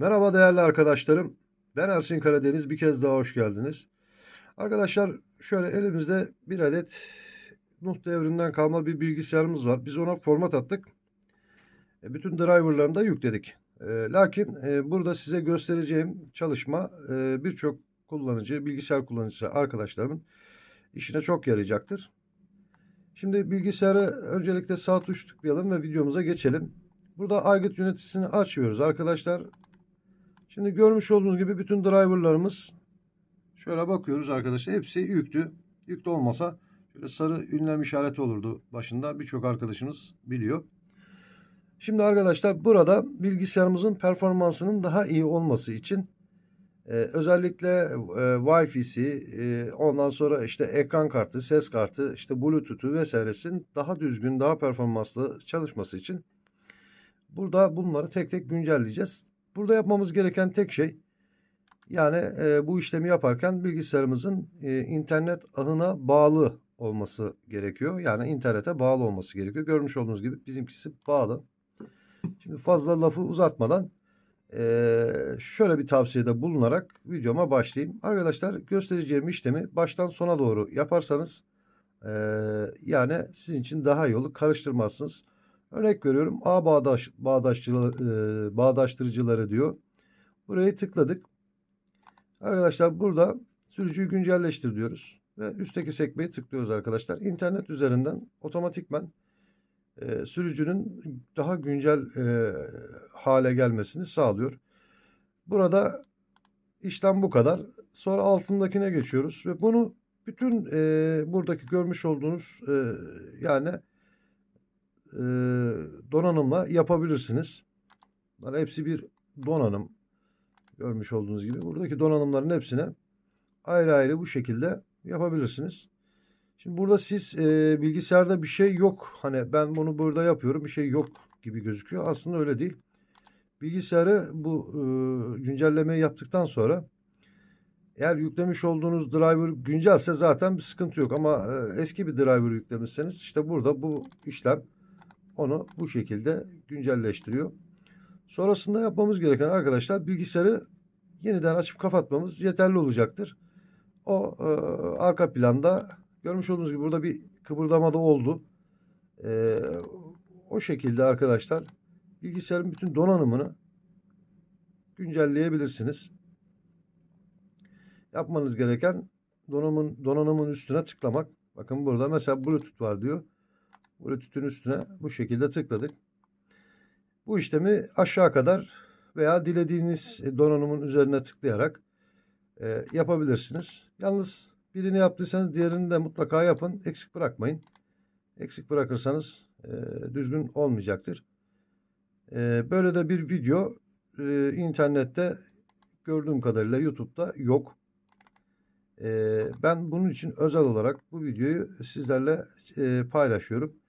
Merhaba değerli arkadaşlarım. Ben Ersin Karadeniz. Bir kez daha hoş geldiniz. Arkadaşlar şöyle elimizde bir adet Nuh devrinden kalma bir bilgisayarımız var. Biz ona format attık. E, Bütün driverlarını da yükledik. E, Lakin e, burada size göstereceğim çalışma e, birçok kullanıcı, bilgisayar kullanıcısı arkadaşlarımın işine çok yarayacaktır. Şimdi bilgisayarı öncelikle sağ tuş tıklayalım ve videomuza geçelim. Burada aygıt yöneticisini açıyoruz arkadaşlar. Şimdi görmüş olduğunuz gibi bütün driverlarımız şöyle bakıyoruz arkadaşlar. Hepsi yüklü. Yüklü olmasa şöyle sarı ünlem işareti olurdu başında. Birçok arkadaşımız biliyor. Şimdi arkadaşlar burada bilgisayarımızın performansının daha iyi olması için e, özellikle e, Wi-Fi'si, e, ondan sonra işte ekran kartı, ses kartı, işte Bluetooth'u vesairesinin daha düzgün, daha performanslı çalışması için burada bunları tek tek güncelleyeceğiz. Burada yapmamız gereken tek şey yani e, bu işlemi yaparken bilgisayarımızın e, internet ağına bağlı olması gerekiyor. Yani internete bağlı olması gerekiyor. Görmüş olduğunuz gibi bizimkisi bağlı. Şimdi fazla lafı uzatmadan e, şöyle bir tavsiyede bulunarak videoma başlayayım. Arkadaşlar göstereceğim işlemi baştan sona doğru yaparsanız e, yani sizin için daha iyi olur. Karıştırmazsınız. Örnek veriyorum A bağdaş, bağdaşçıları, e, bağdaştırıcıları diyor. Burayı tıkladık. Arkadaşlar burada sürücüyü güncelleştir diyoruz. Ve üstteki sekmeyi tıklıyoruz arkadaşlar. İnternet üzerinden otomatikmen e, sürücünün daha güncel e, hale gelmesini sağlıyor. Burada işlem bu kadar. Sonra altındakine geçiyoruz ve bunu bütün e, buradaki görmüş olduğunuz e, yani e, donanımla yapabilirsiniz. Bunlar hepsi bir donanım. Görmüş olduğunuz gibi buradaki donanımların hepsine ayrı ayrı bu şekilde yapabilirsiniz. Şimdi burada siz e, bilgisayarda bir şey yok. Hani ben bunu burada yapıyorum bir şey yok gibi gözüküyor. Aslında öyle değil. Bilgisayarı bu e, güncellemeyi yaptıktan sonra eğer yüklemiş olduğunuz driver güncelse zaten bir sıkıntı yok. Ama e, eski bir driver yüklemişseniz işte burada bu işlem onu bu şekilde güncelleştiriyor. Sonrasında yapmamız gereken arkadaşlar bilgisayarı yeniden açıp kapatmamız yeterli olacaktır. O e, arka planda görmüş olduğunuz gibi burada bir kıpırdama da oldu. E, o şekilde arkadaşlar bilgisayarın bütün donanımını güncelleyebilirsiniz. Yapmanız gereken donanımın, donanımın üstüne tıklamak. Bakın burada mesela Bluetooth var diyor. Bluetooth'un üstüne bu şekilde tıkladık. Bu işlemi aşağı kadar veya dilediğiniz donanımın üzerine tıklayarak e, yapabilirsiniz. Yalnız birini yaptıysanız diğerini de mutlaka yapın. Eksik bırakmayın. Eksik bırakırsanız e, düzgün olmayacaktır. E, böyle de bir video e, internette gördüğüm kadarıyla YouTube'da yok. E, ben bunun için özel olarak bu videoyu sizlerle e, paylaşıyorum.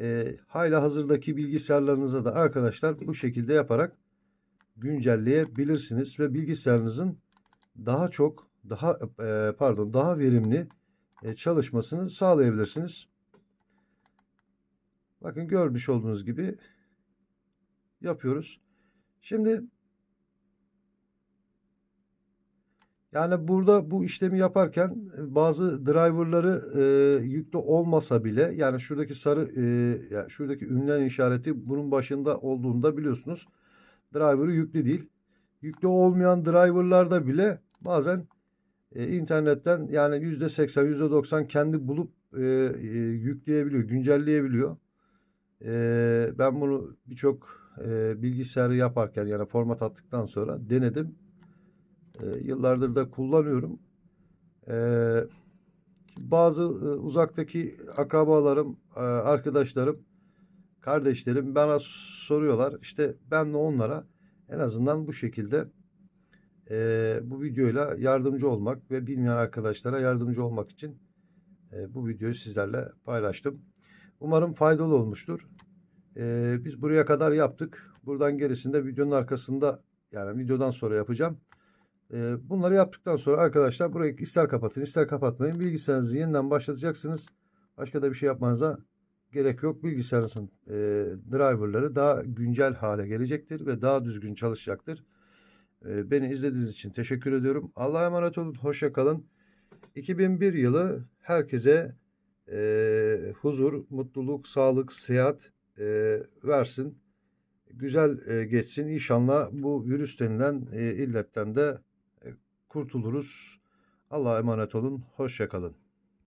E, hala hazırdaki bilgisayarlarınıza da arkadaşlar bu şekilde yaparak güncelleyebilirsiniz ve bilgisayarınızın daha çok daha e, pardon daha verimli e, çalışmasını sağlayabilirsiniz. Bakın görmüş olduğunuz gibi yapıyoruz. Şimdi yani burada bu işlemi yaparken bazı driverları e, yüklü olmasa bile yani şuradaki sarı e, yani şuradaki ünlem işareti bunun başında olduğunda biliyorsunuz driver'ı yüklü değil. Yüklü olmayan driver'larda bile bazen e, internetten yani %80 %90 kendi bulup e, e, yükleyebiliyor, güncelleyebiliyor. E, ben bunu birçok e, bilgisayarı yaparken yani format attıktan sonra denedim. E, yıllardır da kullanıyorum. E, bazı e, uzaktaki akrabalarım, e, arkadaşlarım, kardeşlerim bana soruyorlar. İşte ben de onlara en azından bu şekilde e, bu videoyla yardımcı olmak ve bilmeyen arkadaşlara yardımcı olmak için e, bu videoyu sizlerle paylaştım. Umarım faydalı olmuştur. E, biz buraya kadar yaptık. Buradan gerisinde videonun arkasında yani videodan sonra yapacağım. E, bunları yaptıktan sonra arkadaşlar burayı ister kapatın ister kapatmayın. Bilgisayarınızı yeniden başlatacaksınız. Başka da bir şey yapmanıza gerek yok. Bilgisayarınızın e, driverları daha güncel hale gelecektir ve daha düzgün çalışacaktır. Eee, beni izlediğiniz için teşekkür ediyorum. Allah'a emanet olun. Hoşça kalın. 2001 yılı herkese eee, huzur, mutluluk, sağlık, sıhhat eee, versin. Güzel eee, geçsin. İnşallah bu virüs denilen eee, illetten de e, kurtuluruz. Allah'a emanet olun. Hoşça kalın.